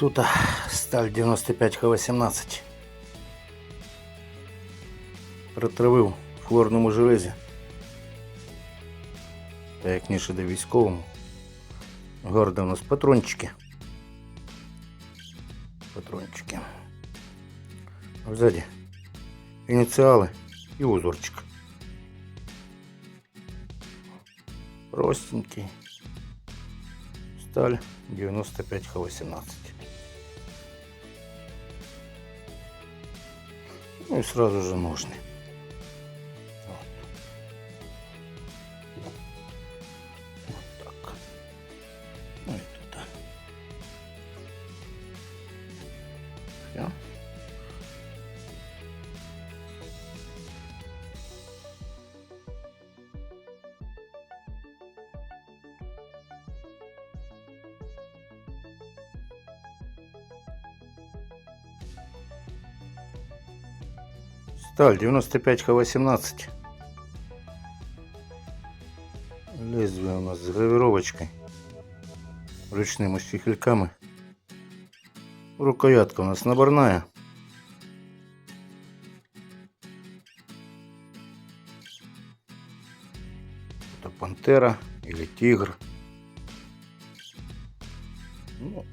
Тут сталь 95Х18. Притравив в хлорному железі. Та як ніше до військовому. Гордо у нас патрончики. Патрончики. А Ззаді ініціали і узорчик. Простенький. Сталь 95Х18. Ну и сразу же ножны. Сталь 95Х18. Лезвие у нас с гравировочкой. Ручными штифельками. Рукоятка у нас наборная. Это пантера или тигр. Ну,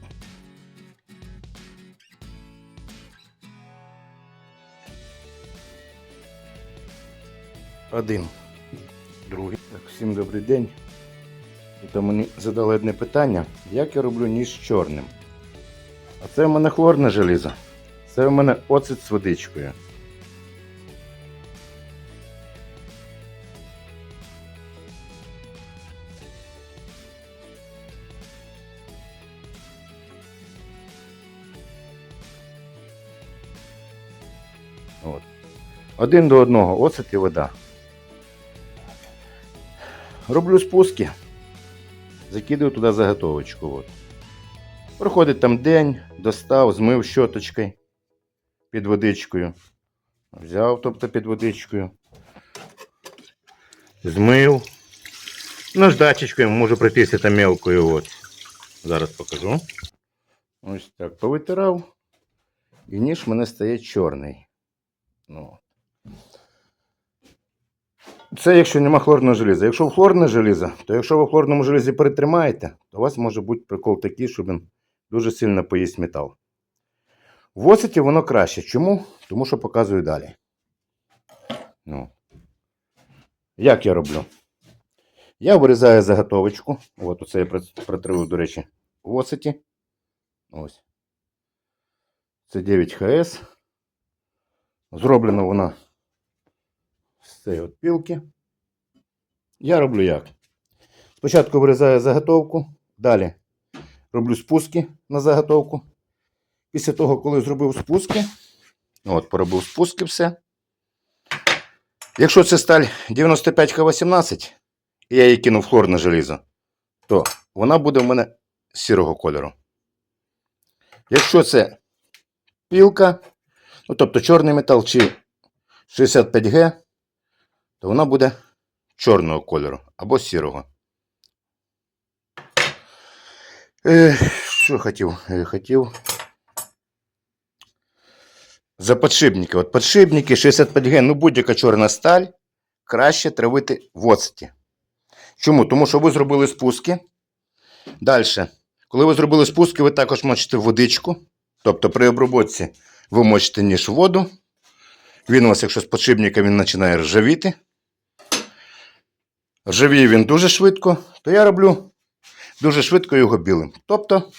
один. Другий. Так, всім добрий день. То мені задали одне питання, як я роблю ніж чорним. А це в мене хлорне желізо. Це в мене оцет з водичкою. От. Один до одного оцет і вода. Роблю спуски. Закидаю туди заготовочку. От. Проходить там день, достав, змив щоточкою під водичкою. Взяв, тобто під водичкою. Змив. Наждачечкою можу пройтися там мелкою. От. Зараз покажу. Ось так повитирав. І ніж в мене стає чорний. Ну. Це якщо нема хлорного желіза. Якщо в хлорне желізо, то якщо ви в хлорному железі перетримаєте, то у вас може бути прикол такий, що він дуже сильно поїсть метал. В оцеті воно краще. Чому? Тому що показую далі. Ну. Як я роблю? Я вирізаю заготовочку. От оце я протривив, до речі, в оцеті. Ось. Це 9 ХС. Зроблена вона з цієї от пілки. Я роблю як? Спочатку вирізаю заготовку, далі роблю спуски на заготовку. Після того, коли зробив спуски, от, поробив спуски все. Якщо це сталь 95Х18, і я її кинув хлорне желізо, то вона буде в мене сірого кольору. Якщо це пілка, ну тобто чорний метал чи 65Г, то вона буде чорного кольору або сірого. Е, що хотів? Е, хотів. За подшипники. От подшипники 65Г, ну будь-яка чорна сталь краще травити в оцеті. Чому? Тому що ви зробили спуски. Далі. Коли ви зробили спуски, ви також мочите водичку. Тобто при обробці ви мочите ніж воду. Він у вас, якщо з подшипника, він починає ржавіти. Ржавіє він дуже швидко, то я роблю дуже швидко його білим. Тобто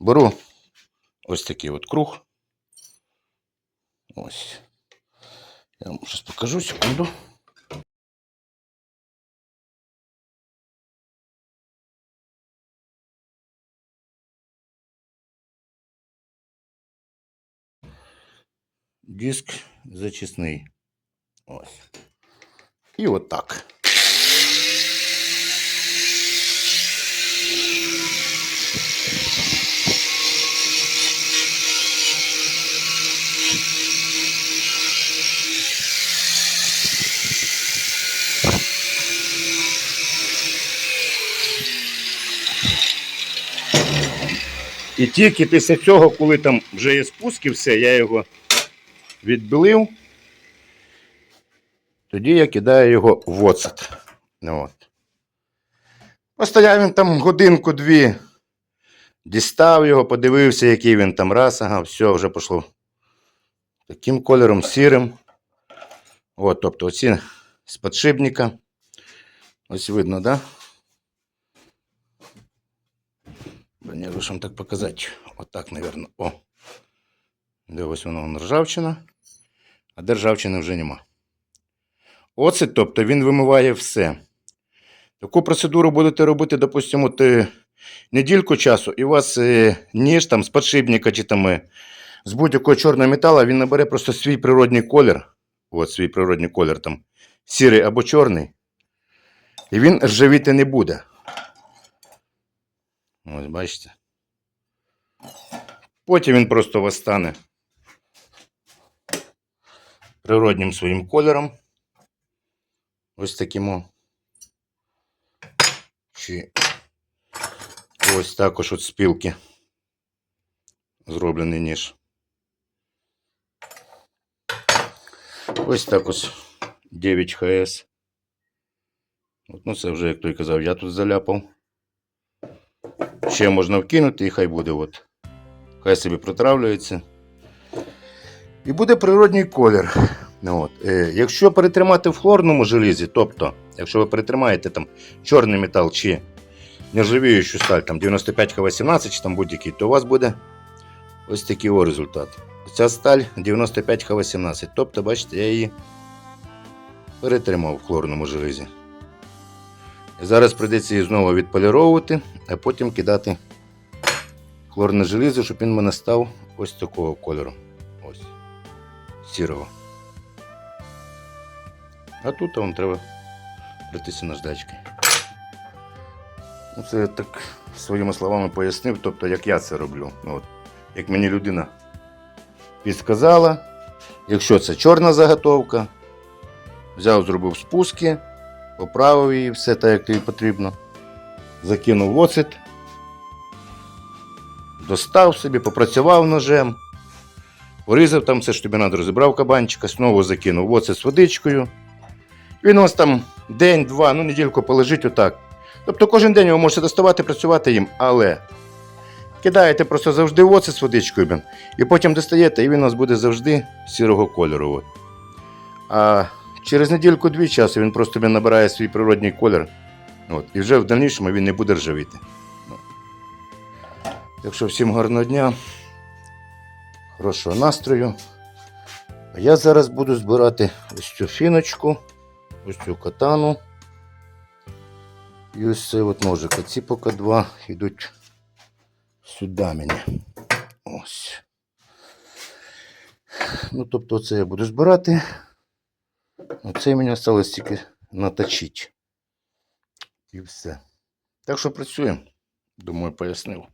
беру ось такий от круг. Ось. Я вам зараз покажу секунду. Диск зачисний. Ось. І от І тільки після цього, коли там вже є спуск і все, я його відбилив, тоді я кидаю його в оцет. От. Постояв він там годинку-дві, дістав його, подивився, який він там раз, ага, все, вже пішло. Таким кольором сірим. От, тобто оці з подшипника. Ось видно, так? Да? Блін, як вам так показати. Отак, мабуть. О. Де ось воно ржавчина, а де ржавчини вже нема. Оце, тобто, він вимиває все. Таку процедуру будете робити, допустимо, от, е, недільку часу, і у вас е, ніж там з подшипника чи там е, з будь-якого чорного металу, він набере просто свій природний колір. От свій природний колір там сірий або чорний. І він ржавіти не буде. Ось бачите. Потім він просто вас природнім своїм кольором. Ось таким. Чи ось також от спілки зроблений ніж. Ось так ось 9 ХС. От, ну це вже, як той казав, я тут заляпав. Ще можна вкинути і хай буде от. Хай собі протравлюється. І буде природній колір. Ну, От. Е, якщо перетримати в хлорному желізі, тобто, якщо ви перетримаєте там чорний метал чи нержавіючу сталь, там 95 Х18 чи там будь-який, то у вас буде ось такий о результат. Ця сталь 95 Х18. Тобто, бачите, я її перетримав в хлорному железі. Зараз прийдеться її знову відполіровувати, а потім кидати хлорне желізо, щоб він мене став ось такого кольору. Ось. Сірого. А тут вам треба пройтися наждачки. Ну, це я так своїми словами пояснив, тобто як я це роблю. От, як мені людина підсказала, якщо це чорна заготовка, взяв, зробив спуски, поправив її, все так, як тобі потрібно. Закинув оцет, достав собі, попрацював ножем, порізав там все, що тобі треба, розібрав кабанчика, знову закинув оцет з водичкою. Він у вас там день-два, ну недільку полежить отак. Тобто кожен день ви можете доставати, працювати їм, але кидаєте просто завжди в з водичкою, і потім достаєте, і він у вас буде завжди сірого кольору. А через недільку-дві часу він просто набирає свій природний колір. От, і вже в дальнішому він не буде ржавіти. Ну. Так що всім гарного дня, хорошого настрою. А я зараз буду збирати ось цю фіночку, ось цю катану. І ось цей от ножик. Оці поки два йдуть сюди мені. Ось. Ну, тобто це я буду збирати. Оце мені залишилось тільки наточити. І все. Так що працюємо. Думаю, пояснив.